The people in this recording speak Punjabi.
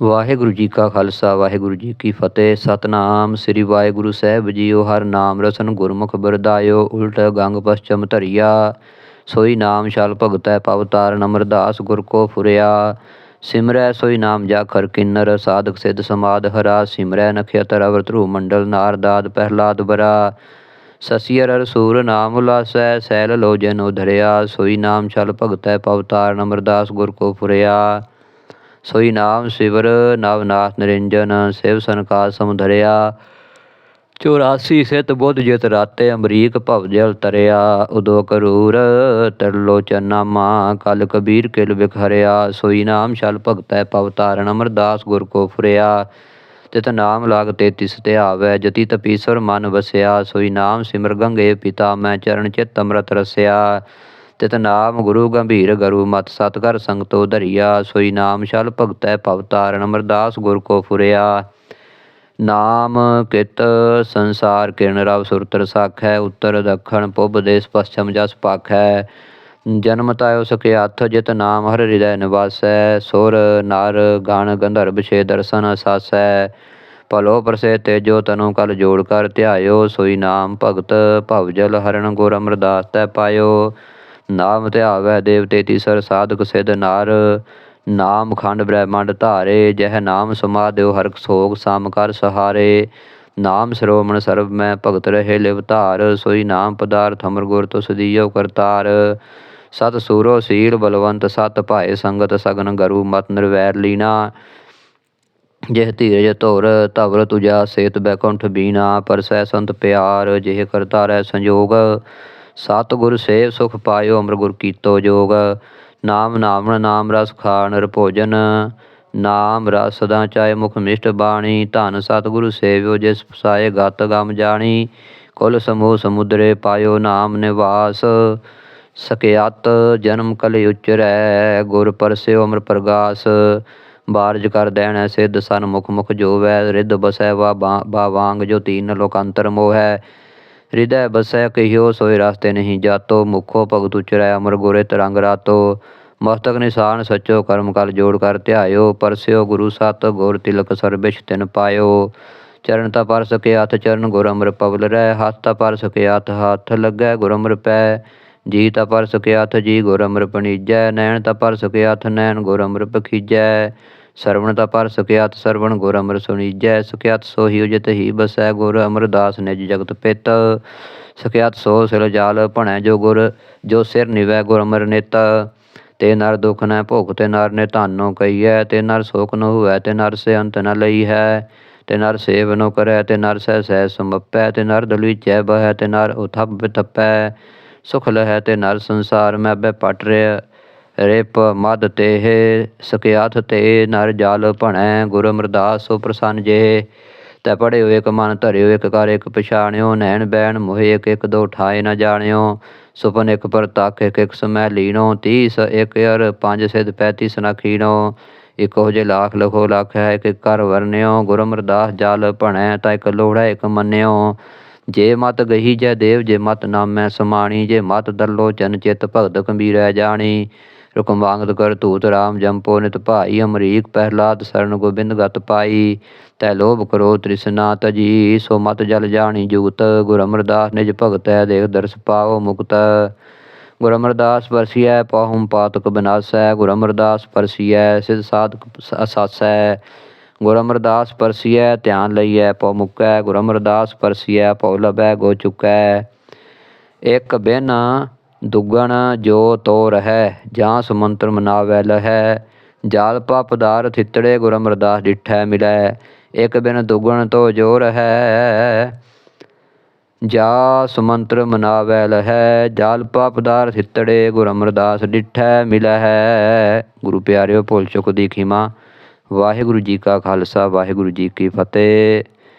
ਵਾਹਿਗੁਰੂ ਜੀ ਕਾ ਖਾਲਸਾ, ਵਾਹਿਗੁਰੂ ਜੀ ਕੀ ਫਤਿਹ। ਸਤਨਾਮ ਸ੍ਰੀ ਵਾਹਿਗੁਰੂ ਸਾਹਿਬ ਜੀਓ, ਹਰ ਨਾਮ ਰਸਨ ਗੁਰਮੁਖ ਬਿਰਦਾਇਓ ਉਲਟ ਗੰਗ ਪਸਚਮ ਧਰਿਆ। ਸੋਈ ਨਾਮ ਛਲ ਭਗਤੈ, ਪਵ ਤਾਰਨ ਅਮਰਦਾਸ ਗੁਰ ਕੋ ਫੁਰਿਆ। ਸਿਮਰੈ ਸੋਈ ਨਾਮ ਜਾ ਜਾਖਰ ਕਿੰਨਰ, ਸਾਧਕ ਸਿਧ ਸਮਾਦ ਹਰਾ। ਸਿਮਰੈ ਨਖਿਅਤਰ ਅਵਰ ਧਰੂ ਮੰਡਲ ਨਾਰਦਾਦ ਪਹਿਲਾਦ ਬਰਾ। ਸਸੀਅਰ ਅਰ ਸੂਰ ਨਾਮ ਉਲਾਸੈ, ਸੈਲ ਲੋ ਜਨ ਉਧਰਿਆ। ਸੋਈ ਨਾਮ ਛਲ ਭਗਤੈ ਪਵਤਾਰ ਨਮਰਦਾਸ ਅਮਰਦਾਸ ਗੁਰ ਕੋ ਫੁਰਿਆ। ਸੋਈ ਨਾਮ ਸਿਵਰ, ਨਵਨਾਥ ਨਿਰੰਜਨ, ਸਿਵ ਸੰਕਾਰ ਸਮੁਦਰਿਆ 84 ਸਿਤ ਬੁੱਧ ਜਿਤ ਰਾਤੇ ਅਮਰੀਕ ਭਵ ਜਲ ਤਰਿਆ। ਉਦੋ ਕਰੂਰ ਤਰਲੋਚਨ ਨਾਮਾ ਕਲ ਕਬੀਰ ਕਿਲ ਵਿਖਰਿਆ। ਸੋਈ ਨਾਮ ਛਲ ਭਗਤੈ ਪਵ ਤਾਰਨ ਅਮਰਦਾਸ ਗੁਰ ਕੋ ਫੁਰਿਆ। ਤਿਤ ਨਾਮ ਲਾਗ ਤੇਤਿਸ ਤੇ ਆਵੈ ਜਤੀ ਤਪੀਸਰ ਮਨ ਵਸਿਆ। ਸੋਈ ਨਾਮ ਸਿਮਰ ਗੰਗੇ ਪਿਤਾ, ਮੈਂ ਚਰਨ ਚਿਤ ਅੰਮ੍ਰਿਤ ਰਸਿਆ। ਤਿਤ ਨਾਮ ਗੁਰੂ ਗੰਭੀਰ ਗੁਰੂ ਮਤ ਸਤਗਰ ਸੰਗਤੋ ਧਰਿਆ, ਸੋਈ ਨਾਮ ਛਲ ਭਗਤੈ ਭਵ ਤਾਰਨ ਅਮਰਦਾਸ ਗੁਰ ਕੋ ਫੁਰਿਆ। ਨਾਮ ਕਿਤ ਸੰਸਾਰ ਕਿਰਨ ਰਵ ਸੁਰਤਰ ਸਾਖੈ, ਉੱਤਰ ਦੱਖਣ ਪੁੱਬ ਦੇਸ ਪਛਮ ਜਸ ਹੈ ਜਨਮ ਤਾਇਓ ਸਕੇ ਹੱਥ ਜਿਤ ਨਾਮ ਹਰ ਹਿਰਦੈ ਨਿਵਾਸੈ, ਸੁਰ ਨਰ ਗਣ ਗੰਧਰਵ ਛੇ ਦਰਸ਼ਨ ਸਾਸੈ। ਭਲੋ ਪ੍ਰਸੇ ਤੇਜੋ ਤਨੋ ਕਲ ਜੋੜ ਕਰ ਧਿਆਇਓ, ਸੋਈ ਨਾਮ ਭਗਤ ਭਵ ਜਲ ਹਰਨ ਗੁਰ ਅਮਰਦਾਸ ਤੈ ਪਾਇਓ। ਨਾਮ ਧਿਆਵੈ ਦੇਵਤੇ ਤੀਸਰ ਸਾਧਕ ਸਿਧ ਨਰ, ਨਾਮ ਖੰਡ ਬ੍ਰਹਮੰਡ ਧਾਰੇ, ਜਹ ਨਾਮ ਸਮਾਦਿਓ ਹਰਕ ਸੋਗ ਸਮ ਕਰ ਸਹਾਰੇ। ਨਾਮ ਸਰੋਮਣ ਸਰਬ ਮੈਂ ਭਗਤ ਰਹੇ ਲਿਵ ਧਾਰ, ਸੋਈ ਨਾਮ ਪਦਾਰਥ ਅਮਰ ਗੁਰ ਤੁਸ ਦੀਓ ਕਰਤਾਰ। ਸਤ ਸੂਰੋ ਸੀਲ ਬਲਵੰਤ, ਸਤ ਭਾਏ ਸੰਗਤ ਸਗਨ ਗਰੂ, ਮਤ ਨਿਰਵੈਰ ਲੀਨਾ। ਜਿਹ ਧੀਰਜ ਧੁਰ, ਧਵਰ ਤੁਜਾ, ਸੇਤ ਬੈਕੁੰਠ ਬੀਨਾ ਪਰਸੈ ਸੰਤ ਪਿਆਰ, ਜਿਹ ਕਰਤਾਰੈ ਸੰਜੋਗ। ਸਤਿਗੁਰ ਸੇਵ ਸੁਖ ਪਾਇਓ ਅਮਰ ਗੁਰ ਕੀਤੋ ਜੋਗ। ਨਾਮ ਨਾਮਣ ਨਾਮ ਰਸ ਖਾਣ ਰ ਨਾਮ ਰਸ ਸਦਾ ਚਾਏ ਮੁਖ ਮਿਸ਼ਟ ਬਾਣੀ। ਧਨ ਸਤਿਗੁਰੂ ਸੇਵਿਓ, ਜਿਸ ਫਸਾਏ ਗਤ ਗਮ ਜਾਣੀ। ਕੁਲ ਸਮੂਹ ਸਮੁਦਰੇ ਪਾਇਓ, ਨਾਮ ਨਿਵਾਸ। ਸਕਿਆਤ ਜਨਮ ਕਲੇ ਉਚਰੈ, ਗੁਰ ਪਰਸਿਓ ਅਮਰ ਪ੍ਰਗਾਸ। ਬਾਰਜ ਕਰ ਦੇਣੈ ਸਿੱਧ, ਸਨ ਮੁਖ ਮੁਖ ਜੋਵੈ। ਰਿੱਧ ਬਸੈ ਵਾ ਬਾ ਵਾਂਗ ਜੋ ਤੀਨ ਲੋਕਾਂਤਰ ਮੋਹੈ। ਹਿਰਦੈ ਬਸੈ ਕਹਿਓ ਸੋਇ ਰਸਤੇ ਨਹੀਂ ਜਾਤੋ, ਮੁਖੋ ਭਗਤ ਉਚਰੈ ਅਮਰ ਗੁਰੇ ਤਰੰਗ ਰਾਤੋ। ਮਸਤਕ ਨਿਸ਼ਾਨ ਸੱਚੋ ਕਰਮ ਕਲ ਜੋੜ ਕਰ ਧਿਆਇਓ, ਪਰਸਿਓ ਗੁਰੂ ਸਤ ਗੁਰ ਤਿਲਕ ਸਰਬਿਸ਼ ਤਿਨ ਪਾਇਓ। ਚਰਨ ਤਾ ਪਰ ਸਕੇ ਹੱਥ ਚਰਨ, ਗੁਰ ਅਮਰ ਪਵਲ ਰਹਿ ਹੱਥ ਤਾ ਪਰ ਸਕੇ ਹੱਥ ਹੱਥ ਲੱਗੈ ਗੁਰ ਅਮਰ ਪੈ। ਜੀ ਤਾ ਪਰ ਸਕੇ ਹੱਥ, ਜੀ ਗੁਰ ਅਮਰ ਪਣੀਜੈ, ਨੈਣ ਤਾ ਪਰ ਸਕੇ ਹੱਥ, ਨੈਣ ਗੁਰ ਅਮਰ ਪਖੀਜੈ। ਸਰਵਣ ਦਾ ਪਰ ਸੁਖਿਆਤ ਸਰਵਣ ਗੁਰ ਅਮਰ ਸੁਣੀਜੈ ਸਕਿਆਤ ਸੋਹੀ ਉਜਤ ਹੀ ਬਸੈ ਗੁਰ ਅਮਰਦਾਸ ਨਿਜ ਜਗਤ ਪਿਤ। ਸੁਖਿਆਤ ਸੋ ਸਿਲ ਜਾਲ ਭਣੈ ਜੋ ਗੁਰ, ਜੋ ਸਿਰ ਨਿਵੈ ਗੁਰ ਅਮਰ ਨਿਤ। ਤੇ ਨਰ ਦੁਖ ਨ ਭੁਖ ਤੇ ਨਰ ਨੇ ਧਾਨੋ ਕਈਐ, ਤੇ ਨਰ ਸੋਖ ਨ ਹੋਵੈ ਤੇ ਨਰ ਸੇ ਅੰਤ ਨ ਲਈ ਹੈ ਤੇ ਨਰ ਸੇਵ ਨੋ ਕਰੈ ਤੇ ਨਰ ਸਹਿ ਸਹਿ ਸਮਪੈ, ਤੇ ਨਰ ਦਲਵੀਚੈ ਬਹੈ ਤੇ ਨਰ ਉਥਪ ਬਿਥਪੈ ਸੁਖ ਲਹੈ ਤੇ ਨਰ ਸੰਸਾਰ ਮੈਂ ਬੈ ਪਟ ਰਿਆ ਰਿਪ ਮਦ ਤੇਹ ਸਕਿਆਥ ਤੇ ਨਰ ਜਲ ਭਣੈ, ਗੁਰ ਅਮਰਦਾਸ ਸੋ ਪ੍ਰਸੰਨ ਜੇ ਤੈ ਪੜਿਓ ਇਕ ਮਨ, ਧਰਿਓ ਇਕ ਕਰ ਇਕ ਪਛਾਣਿਓ, ਨੈਣ ਬੈਣ ਮੋਹਿ ਇਕ ਇਕ ਦੋ ਠਾਏ ਨ ਜਾਣਿਓ। ਸੁਪਨ ਇਕ ਪ੍ਰਤੱਖ ਇਕ ਇਕ ਸਮੈ ਲੀਣੋ 30 ਇਕ ਅਰ ਪੰਜ ਸਿਧ 35 ਨ ਇਕੋ ਜੇ ਲਾਖ ਲਖੋ ਲੱਖ ਹੈ ਇਕ ਕਰ ਵਰਨਿਓ ਗੁਰ ਅਮਰਦਾਸ ਜਲ ਭਣੈ, ਤਾ ਇਕ ਲੋੜਾ ਇਕ ਮੰਨਿਓ। ਜੇ ਮਤ ਗਹੀ ਜੈ ਦੇਵ, ਜੇ ਮਤ ਨਾਮੈ ਸਮਾਣੀ, ਜੇ ਮਤ ਦਰਲੋ ਚਨ ਚਿਤ ਭਗਤ ਕੰਬੀਰੈ ਜਾਣੀ। ਰੁਕਮ ਵਾਂਗਤ ਕਰ ਧੂਤ ਰਾਮ ਜੰਪੋ ਨਿਤ ਭਾਈ ਅਮਰੀਕ ਪਹਿਲਾਦ ਸਰਨ ਗੋਬਿੰਦ ਗਤ ਪਾਈ। ਤੈ ਲੋਭ ਕਰੋ ਤ੍ਰਿਸ਼ਨਾ ਤਜੀ, ਸੋ ਮਤ ਜਲ ਜਾਣੀ ਜੁਗਤ ਗੁਰ ਅਮਰਦਾਸ ਨਿਜ ਭਗਤੈ ਦੇਖ ਦਰਸ ਪਾਓ ਮੁਕਤ। ਗੁਰ ਅਮਰਦਾਸ ਪਰਸੀਐ ਪਾਹੁਮ ਪਾਤਕ ਬਿਨਾਸੈ। ਗੁਰ ਅਮਰਦਾਸ ਪਰਸੀਐ ਸਿਧ ਸਾਧਕ ਅਸਾਸੈ। ਗੁਰ ਅਮਰਦਾਸ ਪਰਸੀਐ ਧਿਆਨ ਲਈਐ, ਪਉ ਮੁਕੈ। ਗੁਰ ਅਮਰਦਾਸ ਪਰਸੀਐ ਪਉ ਲਬੈ ਗੋ ਚੁਕੈ। ਇਕ ਬਿਨ ਦੁੱਗਣ ਜੋ ਤੋ ਰਹਿ, ਜਾਂ ਸਮੰਤਰ ਮਨਾਵੈ ਲਹੈ। ਜਾਲ ਪਾ ਪਦਾਰਥ ਥਿਤੜੇ ਗੁਰ ਅਮਰਦਾਸ ਡਿਠੈ ਮਿਲੈ। ਇਕ ਬਿਨ ਦੁੱਗਣ ਤੋ ਜੋ ਰਹੈ, ਜਾ ਸਮੰਤਰ ਮਨਾਵੈ ਲਹੈ। ਜਾਲ ਪਾ ਪਦਾਰਥ ਥਿਤੜੇ ਗੁਰ ਅਮਰਦਾਸ ਡਿਠੈ ਮਿਲੈ ਗੁਰੂ ਪਿਆਰਿਓ, ਭੁੱਲ ਚੁੱਕ ਦੀ ਖਿਮਾ। ਵਾਹਿਗੁਰੂ ਜੀ ਕਾ ਖਾਲਸਾ, ਵਾਹਿਗੁਰੂ ਜੀ ਕੀ ਫਤਿਹ।